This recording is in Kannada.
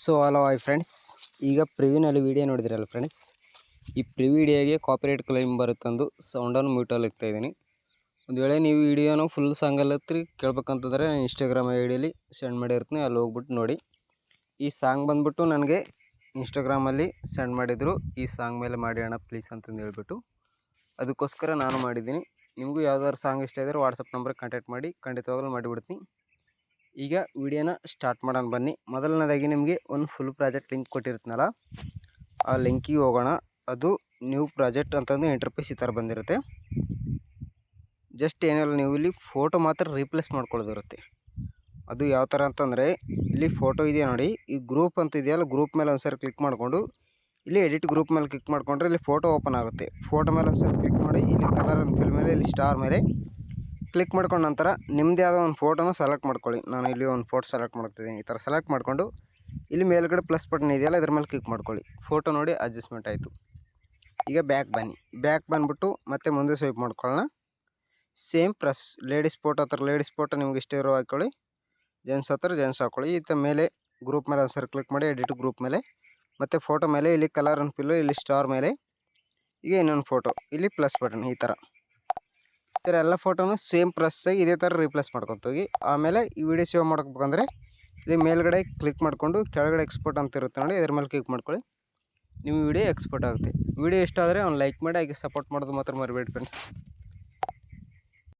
ಸೊ ಹಲೋ ಹಾಯ್ ಫ್ರೆಂಡ್ಸ್ ಈಗ ಪ್ರಿವ್ಯೂನಲ್ಲಿ ವಿಡಿಯೋ ನೋಡಿದಿರಲ್ಲ ಫ್ರೆಂಡ್ಸ್ ಈ ಪ್ರಿ ವಿಡಿಯೋಗೆ ಕಾಪಿರೇಟ್ ಕ್ಲೈಮ್ ಬರುತ್ತಂದು ಸೌಂಡನ್ನು ಮ್ಯೂಟಲ್ಲಿ ಇಕ್ತಾ ಇದ್ದೀನಿ. ಒಂದು ವೇಳೆ ನೀವು ವಿಡಿಯೋನ ಫುಲ್ ಸಾಂಗಲ್ಲಿ ಹತ್ರಿ ಕೇಳ್ಬೇಕಂತಂದರೆ ನಾನು ಇನ್ಸ್ಟಾಗ್ರಾಮ್ ಐ ಡಿಯಲ್ಲಿ ಸೆಂಡ್ ಮಾಡಿರ್ತೀನಿ, ಅಲ್ಲಿ ಹೋಗ್ಬಿಟ್ಟು ನೋಡಿ. ಈ ಸಾಂಗ್ ಬಂದ್ಬಿಟ್ಟು ನನಗೆ ಇನ್ಸ್ಟಾಗ್ರಾಮಲ್ಲಿ ಸೆಂಡ್ ಮಾಡಿದರು. ಈ ಸಾಂಗ್ ಮೇಲೆ ಮಾಡಿ ಅಣ್ಣ ಪ್ಲೀಸ್ ಅಂತಂದು ಹೇಳ್ಬಿಟ್ಟು. ಅದಕ್ಕೋಸ್ಕರ ನಾನು ಮಾಡಿದ್ದೀನಿ. ನಿಮಗೂ ಯಾವ್ದಾದ್ರು ಸಾಂಗ್ ಇಷ್ಟ ಇದ್ದರೆ ವಾಟ್ಸಪ್ ನಂಬರ್ಗೆ ಕಾಂಟ್ಯಾಕ್ಟ್ ಮಾಡಿ, ಖಂಡಿತವಾಗಲೂ ಮಾಡಿಬಿಡ್ತೀನಿ. ಈಗ ವಿಡಿಯೋನ ಸ್ಟಾರ್ಟ್ ಮಾಡೋಣ ಬನ್ನಿ. ಮೊದಲನೇದಾಗಿ ನಿಮಗೆ ಒಂದು ಫುಲ್ ಪ್ರಾಜೆಕ್ಟ್ ಲಿಂಕ್ ಕೊಟ್ಟಿರ್ತೀನಲ್ಲ, ಆ ಲಿಂಕಿಗೆ ಹೋಗೋಣ. ಅದು ನ್ಯೂ ಪ್ರಾಜೆಕ್ಟ್ ಅಂತಂದು ಇಂಟರ್ಫೇಸ್ ಈ ಥರ ಬಂದಿರುತ್ತೆ. ಜಸ್ಟ್ ಏನಿಲ್ಲ, ನೀವು ಇಲ್ಲಿ ಫೋಟೋ ಮಾತ್ರ ರೀಪ್ಲೇಸ್ ಮಾಡ್ಕೊಳ್ಳೋದಿರುತ್ತೆ. ಅದು ಯಾವ ಥರ ಅಂತಂದರೆ, ಇಲ್ಲಿ ಫೋಟೋ ಇದೆಯಾ ನೋಡಿ, ಈ ಗ್ರೂಪ್ ಅಂತ ಇದೆಯಲ್ಲ ಗ್ರೂಪ್ ಮೇಲೆ ಒಂದ್ಸರಿ ಕ್ಲಿಕ್ ಮಾಡಿಕೊಂಡು, ಇಲ್ಲಿ ಎಡಿಟ್ ಗ್ರೂಪ್ ಮೇಲೆ ಕ್ಲಿಕ್ ಮಾಡಿಕೊಂಡ್ರೆ ಇಲ್ಲಿ ಫೋಟೋ ಓಪನ್ ಆಗುತ್ತೆ. ಫೋಟೋ ಮೇಲೆ ಒಂದ್ಸರಿ ಕ್ಲಿಕ್ ಮಾಡಿ, ಇಲ್ಲಿ ಕಲರ್ ಅಂಡ್ ಫಿಲ್ ಮೇಲೆ, ಇಲ್ಲಿ ಸ್ಟಾರ್ ಮೇಲೆ ಕ್ಲಿಕ್ ಮಾಡ್ಕೊಂಡ ನಂತರ ನಿಮ್ಮದೇ ಆದ ಒಂದು ಫೋಟೋನ ಸೆಲೆಕ್ಟ್ ಮಾಡ್ಕೊಳ್ಳಿ. ನಾನು ಇಲ್ಲಿ ಒಂದು ಫೋಟೋ ಸೆಲೆಕ್ಟ್ ಮಾಡ್ತಿದ್ದೀನಿ ಈ ಥರ ಸೆಲೆಕ್ಟ್ ಮಾಡಿಕೊಂಡು ಇಲ್ಲಿ ಮೇಲ್ಗಡೆ ಪ್ಲಸ್ ಬಟನ್ ಇದೆಯಲ್ಲ, ಇದ್ರ ಮೇಲೆ ಕ್ಲಿಕ್ ಮಾಡ್ಕೊಳ್ಳಿ. ಫೋಟೋ ನೋಡಿ ಅಡ್ಜಸ್ಟ್ಮೆಂಟ್ ಆಯಿತು. ಈಗ ಬ್ಯಾಕ್ ಬನ್ನಿ. ಬ್ಯಾಕ್ ಬಂದುಬಿಟ್ಟು ಮತ್ತೆ ಮುಂದೆ ಸ್ವೈಪ್ ಮಾಡ್ಕೊಳ್ಳೋಣ. ಸೇಮ್ ಪ್ರೆಸ್ ಲೇಡೀಸ್ ಫೋಟೋ ಹತ್ರ ಲೇಡೀಸ್ ಫೋಟೋ ನಿಮ್ಗೆ ಇಷ್ಟ ಇರೋ ಹಾಕ್ಕೊಳ್ಳಿ ಜೆಂಟ್ಸ್ ಹತ್ರ ಜೆಂಟ್ಸ್ ಹಾಕ್ಕೊಳ್ಳಿ ಈ ಮೇಲೆ ಗ್ರೂಪ್ ಮೇಲೆ ಒಂದು ಸರ್ ಕ್ಲಿಕ್ ಮಾಡಿ ಎಡಿಟ್ ಗ್ರೂಪ್ ಮೇಲೆ. ಮತ್ತು ಫೋಟೋ ಮೇಲೆ, ಇಲ್ಲಿ ಕಲರ್ ಅನ್ನು ಫಿಲ್ಲು ಇಲ್ಲಿ ಸ್ಟಾರ್ ಮೇಲೆ. ಈಗ ಇನ್ನೊಂದು ಫೋಟೋ ಇಲ್ಲಿ ಪ್ಲಸ್ ಬಟನ್ ಈ ಥರ ಈ ಎಲ್ಲ ಫೋಟೋನು ಸೇಮ್ ಪ್ರೆಸ್ಸಾಗಿ ಇದೇ ಥರ ರೀಪ್ಲೇಸ್ ಮಾಡ್ಕೊತೋಗಿ ಆಮೇಲೆ ಈ ವಿಡಿಯೋ ಸೇವ್ ಮಾಡ್ಕೋಬೇಕಂದ್ರೆ ಇಲ್ಲಿ ಮೇಲ್ಗಡೆ ಕ್ಲಿಕ್ ಮಾಡಿಕೊಂಡು ಕೆಳಗಡೆ ಎಕ್ಸ್ಪೋರ್ಟ್ ಅಂತ ಇರುತ್ತೆ ನೋಡಿ ಇದ್ರ ಮೇಲೆ ಕ್ಲಿಕ್ ಮಾಡ್ಕೊಳ್ಳಿ. ನಿಮ್ಮ ವಿಡಿಯೋ ಎಕ್ಸ್ಪೋರ್ಟ್ ಆಗುತ್ತೆ. ವಿಡಿಯೋ ಇಷ್ಟ ಆದರೆ ಒಂದು ಲೈಕ್ ಮಾಡಿ, ಹಾಗೆ ಸಪೋರ್ಟ್ ಮಾಡೋದು ಮಾತ್ರ ಮರಿಬೇಡಿ ಫ್ರೆಂಡ್ಸ್